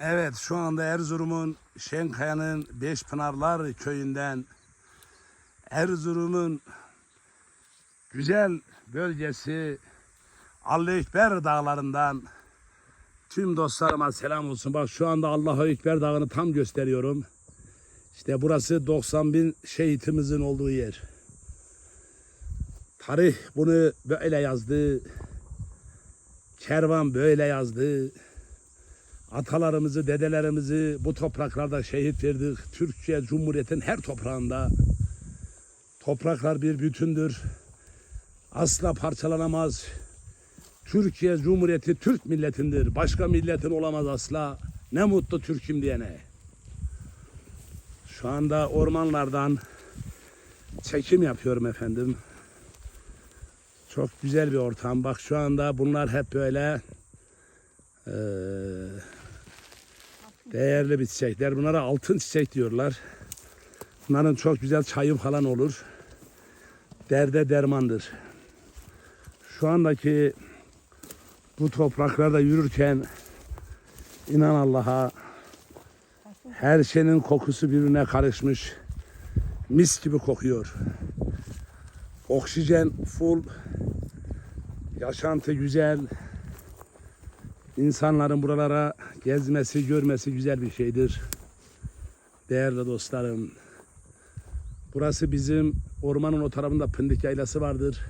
Evet şu anda Erzurum'un Şenkaya'nın Beşpınarlar köyünden Erzurum'un güzel bölgesi Allah Ekber dağlarından tüm dostlarıma selam olsun. Bak şu anda Allahu Ekber dağını tam gösteriyorum. İşte burası 90 bin şehitimizin olduğu yer. Tarih bunu böyle yazdı. Kervan böyle yazdı. Atalarımızı, dedelerimizi bu topraklarda şehit verdik. Türkiye Cumhuriyeti'nin her toprağında. Topraklar bir bütündür. Asla parçalanamaz. Türkiye Cumhuriyeti Türk milletindir. Başka milletin olamaz asla. Ne mutlu Türk'üm diyene. Şu anda ormanlardan çekim yapıyorum efendim. Çok güzel bir ortam. Bak şu anda bunlar hep böyle eee, değerli bir çiçekler. Bunlara altın çiçek diyorlar. Bunların çok güzel çayı falan olur. Derde dermandır. Şu andaki bu topraklarda yürürken inan Allah'a her şeyin kokusu birbirine karışmış. Mis gibi kokuyor. Oksijen full. Yaşantı güzel. İnsanların buralara gezmesi, görmesi güzel bir şeydir. Değerli dostlarım. Burası bizim ormanın o tarafında Pındık Yaylası vardır.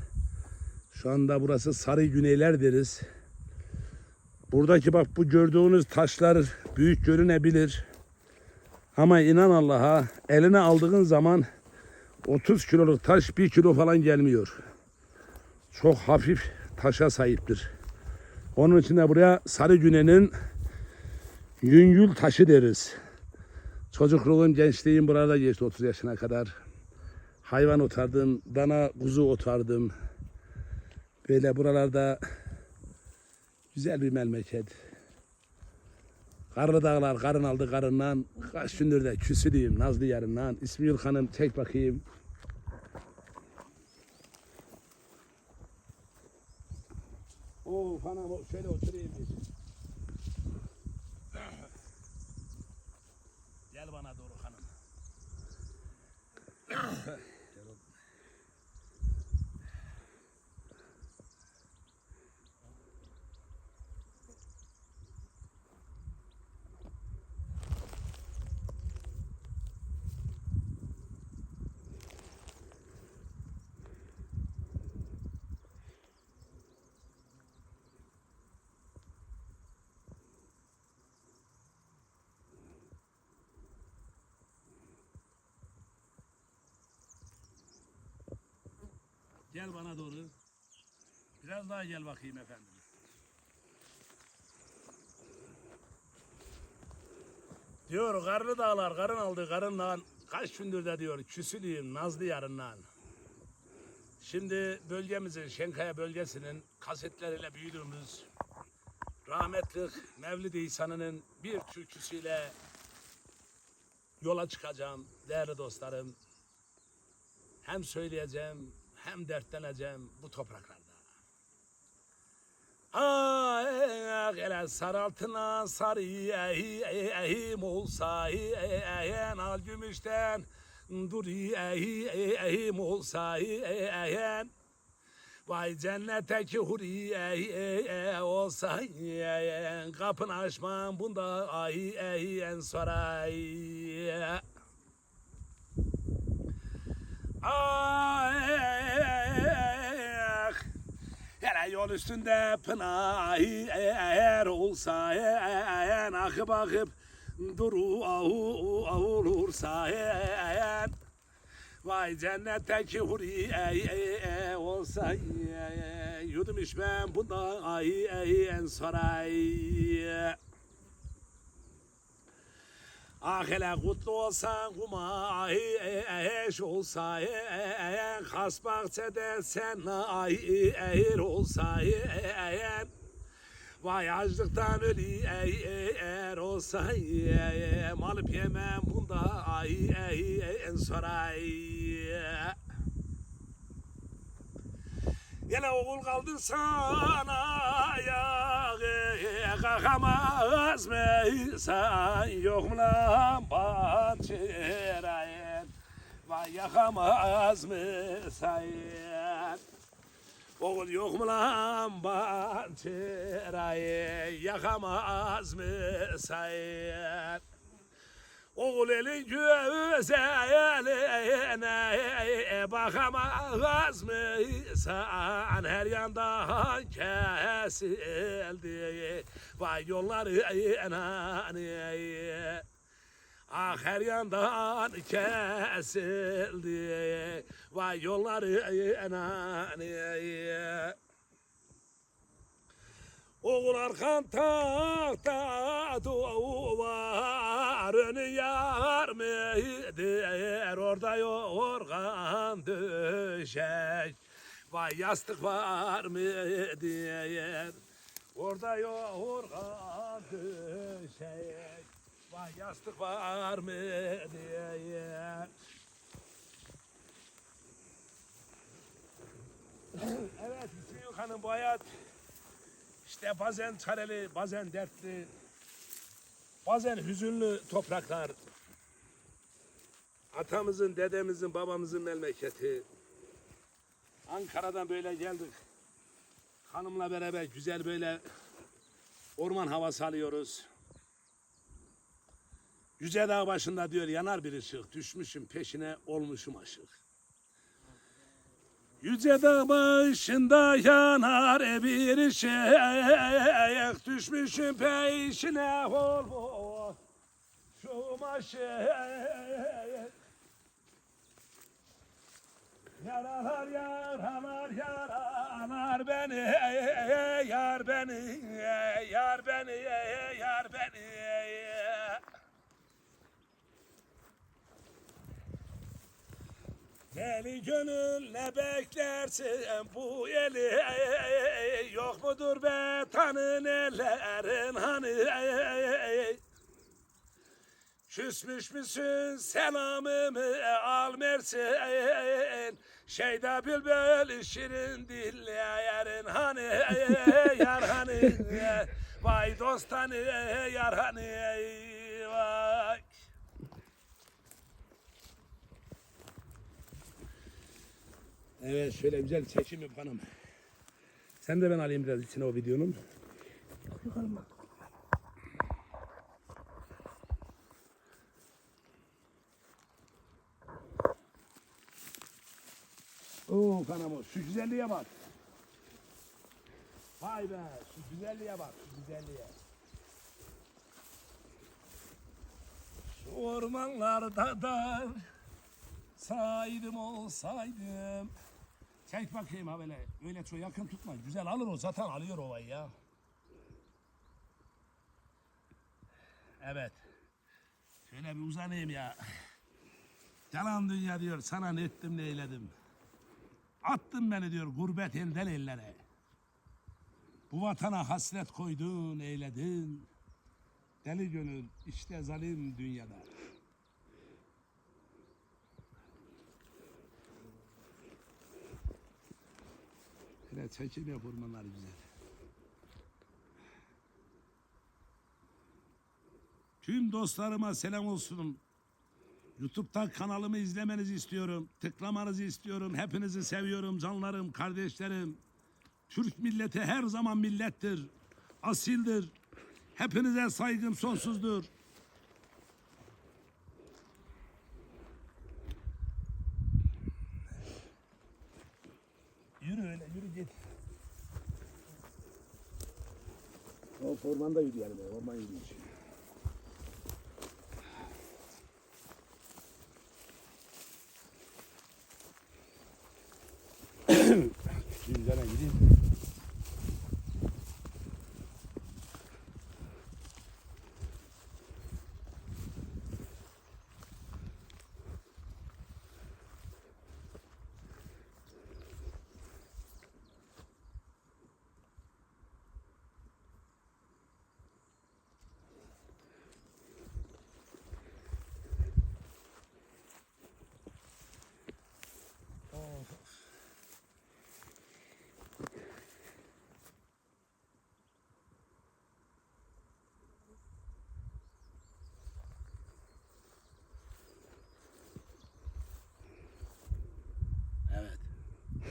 Şu anda burası Sarı Güneyler deriz. Buradaki bak bu gördüğünüz taşlar büyük görünebilir. Ama inan Allah'a eline aldığın zaman 30 kiloluk taş 1 kilo falan gelmiyor. Çok hafif taşa sahiptir. Onun için de buraya Sarı Güne'nin yüngül taşı deriz. Çocukluğum, gençliğim burada geçti 30 yaşına kadar. Hayvan otardım, dana kuzu otardım. Böyle buralarda güzel bir memleket. Karlı dağlar, karın aldı karından. Kaç gündür de küsülüyüm Nazlı yarından. İsmi Yılkan'ım çek bakayım. Oo hanım o- şöyle oturayım bir. Gel bana doğru hanım. Gel bana doğru. Biraz daha gel bakayım efendim. Diyor karlı dağlar karın aldı karından kaç gündür de diyor küsülüyüm nazlı yarından. Şimdi bölgemizin Şenkaya bölgesinin kasetleriyle büyüdüğümüz rahmetli Mevlid İhsan'ın bir türküsüyle yola çıkacağım değerli dostlarım. Hem söyleyeceğim hem dertleneceğim bu topraklarda. Ay ele saraltına sarı ehi ehim olsa ehen al gümüşten duri ehi ehim olsa ehen Vay cennetteki huri ehi olsa ehen kapını açmam bunda ay ehi saray. Ah, hele yol üstünde pınar olsa eğer akıp akıp duru ahu avulursa eğer Vay cennetteki huri ey, ey, ey, olsa yudum içmem bunda ay ey, en saray. Ah hele kutlu olsan kuma ay eş olsa ay Kas bahçede sen ay eğer olsa ay Vay açlıktan ölü ey eğer olsa Malıp yemem bunda ay ey en saray. Yine oğul kaldı sana ya Kakam yakamaz mı sen yok mu lan pançerayın? Vay yakamaz mı Oğul yok mu lan pançerayı yakamaz mı Oğul elin güzeline bakamaz mı sen her yandan kesildi. Vay yolları enani. Ah her yandan kesildi. Vay yolları enani Oğul arkan tahta duvar önü yar mıdır orada yorgan döşek Vay yastık var diye orada yorgan döşek Vay yastık var diye Evet Hüseyin Hanım bu hayat işte bazen çareli, bazen dertli, bazen hüzünlü topraklar. Atamızın, dedemizin, babamızın memleketi. Ankara'dan böyle geldik. Hanımla beraber güzel böyle orman havası alıyoruz. Yüce dağ başında diyor yanar bir ışık. Düşmüşüm peşine olmuşum aşık. Yüce dağ başında yanar bir şey Düşmüşüm peşine olmuş Şu aşık Yaralar yaralar yaralar beni. Yar beni yar beni yar beni Deli gönül ne beklersin bu eli Yok mudur be tanın ellerin hani? Küsmüş müsün selamımı al Mersin? Şeyda bülbül şirin dillerin hani? Yar hani? Vay dost hani yar hani Vay Evet şöyle güzel çekim yap hanım. Sen de ben alayım biraz içine o videonun. Oo kanamo şu güzelliğe bak. Vay be şu güzelliğe bak şu güzelliğe. Şu ormanlarda da saydım olsaydım. Çek bakayım ha böyle. Öyle çok yakın tutma. Güzel alır o zaten alıyor ovayı ya. Evet. Şöyle bir uzanayım ya. Yalan dünya diyor sana ne ettim ne eyledim. Attın beni diyor gurbet elden ellere. Bu vatana hasret koydun eyledin. Deli gönül işte zalim dünyada. Hele çekim yap ormanlar güzel. Tüm dostlarıma selam olsun. YouTube'da kanalımı izlemenizi istiyorum. Tıklamanızı istiyorum. Hepinizi seviyorum canlarım, kardeşlerim. Türk milleti her zaman millettir. Asildir. Hepinize saygım sonsuzdur. Yürü öyle yürü git. O ormanda yürüyelim. ya, Orman yürüyüşü. Yüzlerine gideyim.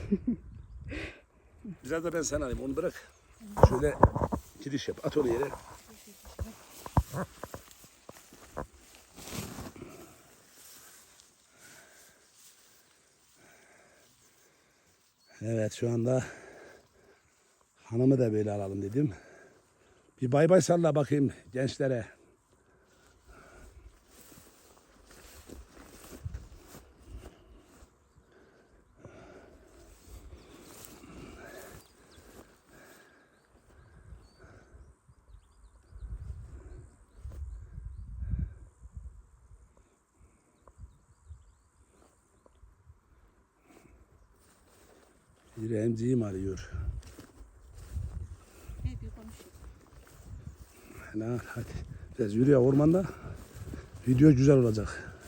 Biraz da ben sana alayım onu bırak. Şöyle giriş yap at onu yere. Evet şu anda hanımı da böyle alalım dedim. Bir bay bay salla bakayım gençlere. Yüreğimciğim arıyor. Ne diyor konuşuyor. Hadi. Biraz yürü ya ormanda. Video güzel olacak.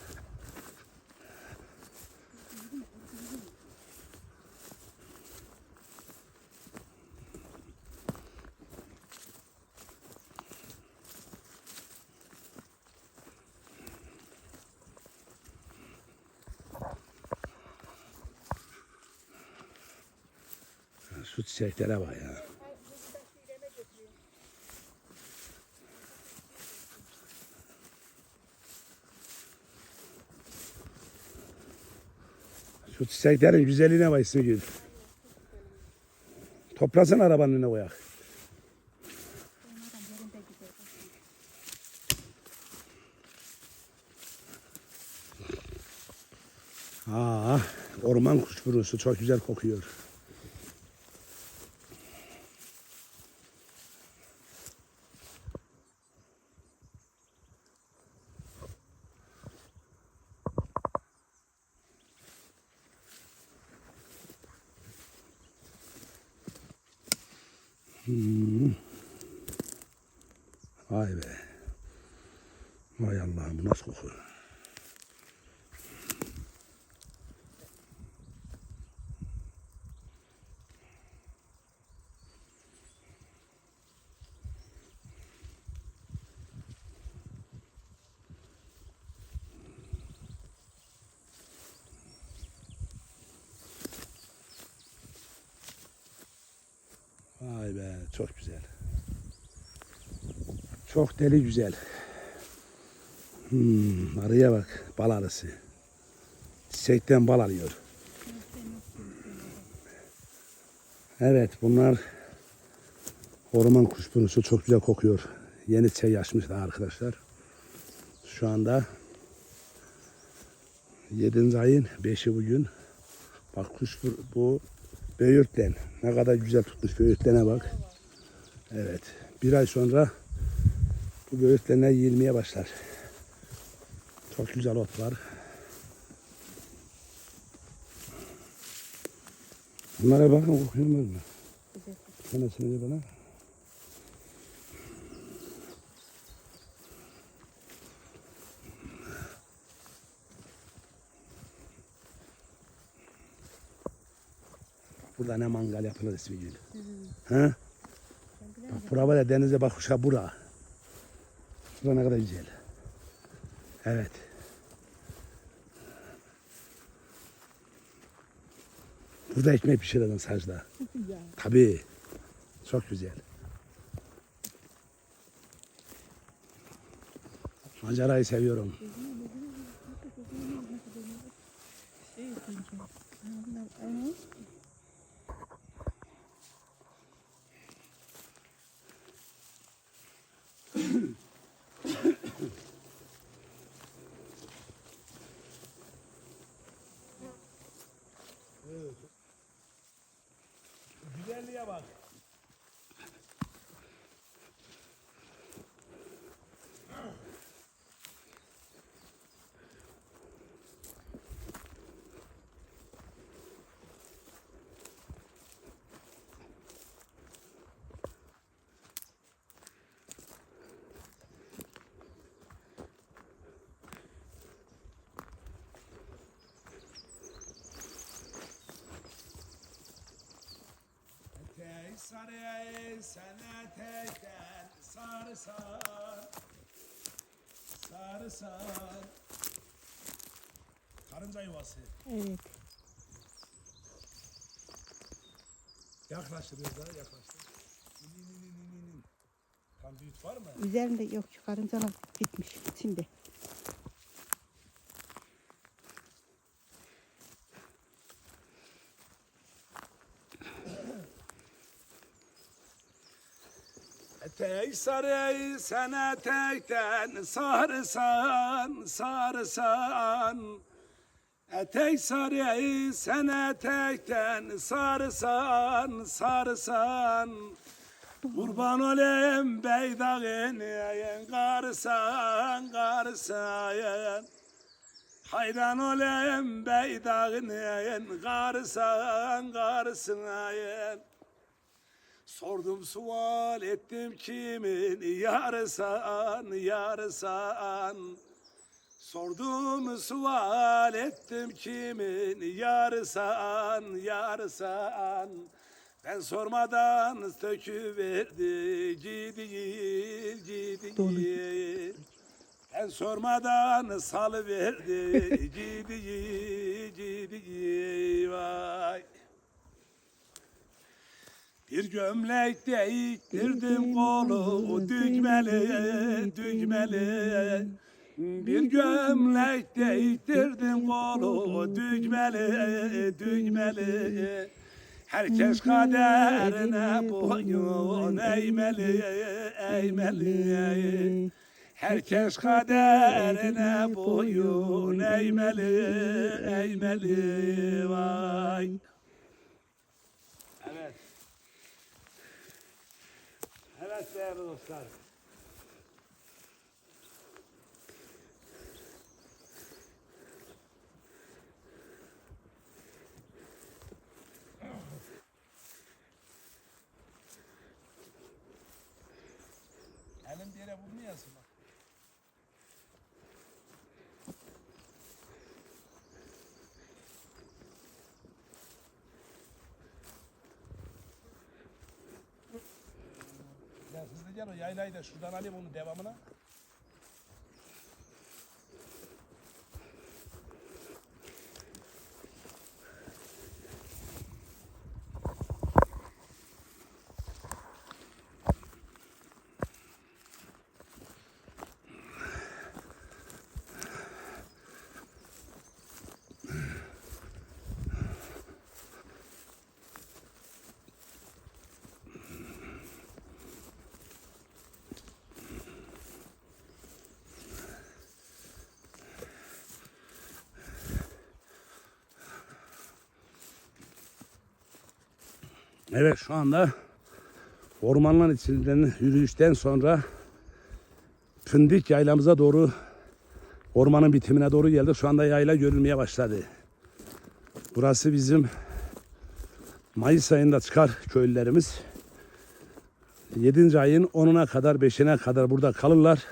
Şu çiçeklere bak ya. Şu çiçeklerin güzelliğine bak İsmigül. Toplasana arabanın önüne koyak. Aa, orman kuşburusu çok güzel kokuyor. Hmm. Vay be. Vay Allah'ım bu nasıl kokuyor? Vay be çok güzel. Çok deli güzel. Hmm, arıya bak bal arısı. Çiçekten bal alıyor. Evet bunlar orman kuşburnusu çok güzel kokuyor. Yeni çiçeği açmışlar arkadaşlar. Şu anda 7. ayın 5'i bugün. Bak kuş bu böğürtlen. Ne kadar güzel tutmuş böğürtlene bak. Evet. Bir ay sonra bu böğürtlenler yiyilmeye başlar. Çok güzel ot var. Bunlara bakın kokuyor mu? Güzel. Tanesini de bana. Burada ne mangal yapılır ismi gül. Ha? Bak bura var ya denize bak uşa bura. Bura ne kadar güzel. Evet. Burada ekmek pişirelim sacda. Tabii. Çok güzel. Mancarayı seviyorum. Şey sanki. Allah Allah. Güzelliğe bak. Eteği sarı sen etekten sarısan Sarısan Karınca yuvası Evet. Yaklaştırıyoruz daha yaklaştır. İn in in in in in. Tam büyük var mı? Üzerinde yok çıkarınca lan bitmiş. Şimdi. Eteği sarı sen etekten sarısan sarısan Etek sarı sen etekten sarısan sarısan Kurban olayım beydağın yayın karısan karısan Hayran olayım beydağın yayın karısan karısan Sordum sual ettim kimin yarısan yarısan? Sordum sual ettim kimin yarısan yarısan? Ben sormadan söküverdi gidiyor gidiyor Ben sormadan salıverdi gidiyor gidiyor vay bir gömlek diktirdim kolu düğmeli düğmeli Bir gömlek diktirdim kolu düğmeli düğmeli Herkes kaderine boyun eğmeli eğmeli. Herkes kaderine boyun eğmeli. eğmeli. Vay Evet Evet değerli dostlar. Elim bir yere vurmayasın bak. Gel o yaylayı da şuradan alayım onun devamına. Evet şu anda ormanların içinden yürüyüşten sonra Fındık yaylamıza doğru ormanın bitimine doğru geldik. Şu anda yayla görülmeye başladı. Burası bizim Mayıs ayında çıkar köylülerimiz. 7. ayın 10'una kadar 5'ine kadar burada kalırlar.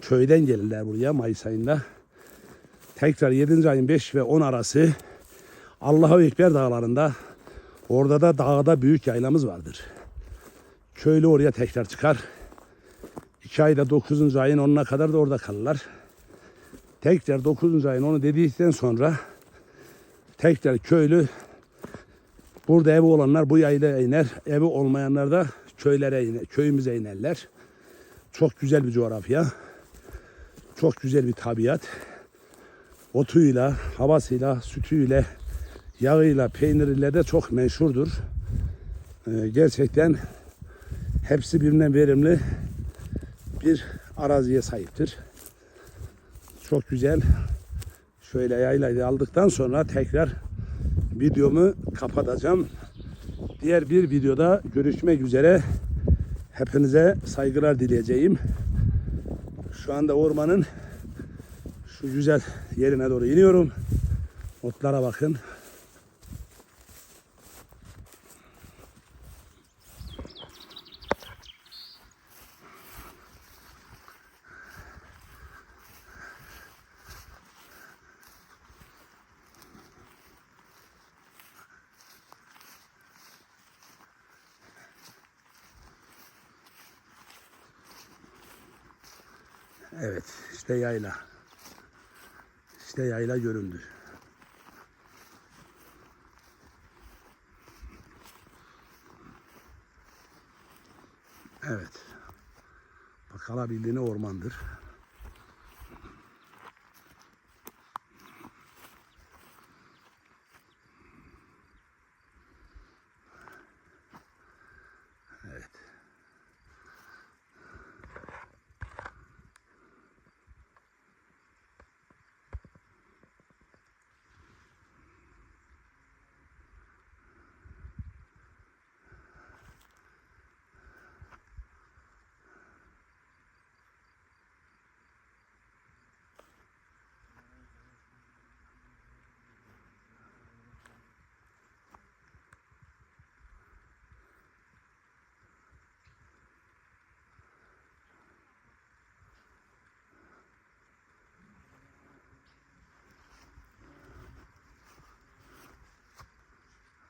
Köyden gelirler buraya Mayıs ayında. Tekrar 7. ayın 5 ve 10 arası Allahu Ekber dağlarında Orada da dağda büyük yaylamız vardır. Köylü oraya tekrar çıkar. 2 ayda 9. ayın 10'una kadar da orada kalırlar. Tekrar 9. ayın 10'u dedikten sonra tekrar köylü burada evi olanlar bu yaylaya iner. Evi olmayanlar da köylere iner, köyümüze inerler. Çok güzel bir coğrafya. Çok güzel bir tabiat. Otuyla, havasıyla, sütüyle, yağıyla, peyniriyle de çok meşhurdur. Ee, gerçekten hepsi birbirinden verimli bir araziye sahiptir. Çok güzel. Şöyle yaylayı aldıktan sonra tekrar videomu kapatacağım. Diğer bir videoda görüşmek üzere. Hepinize saygılar dileyeceğim. Şu anda ormanın şu güzel yerine doğru iniyorum. Otlara bakın. Evet işte yayla. İşte yayla göründü. Evet. Bakalabildiğine ormandır.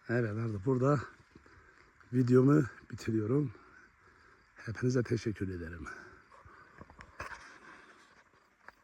Evet artık burada videomu bitiriyorum. Hepinize teşekkür ederim.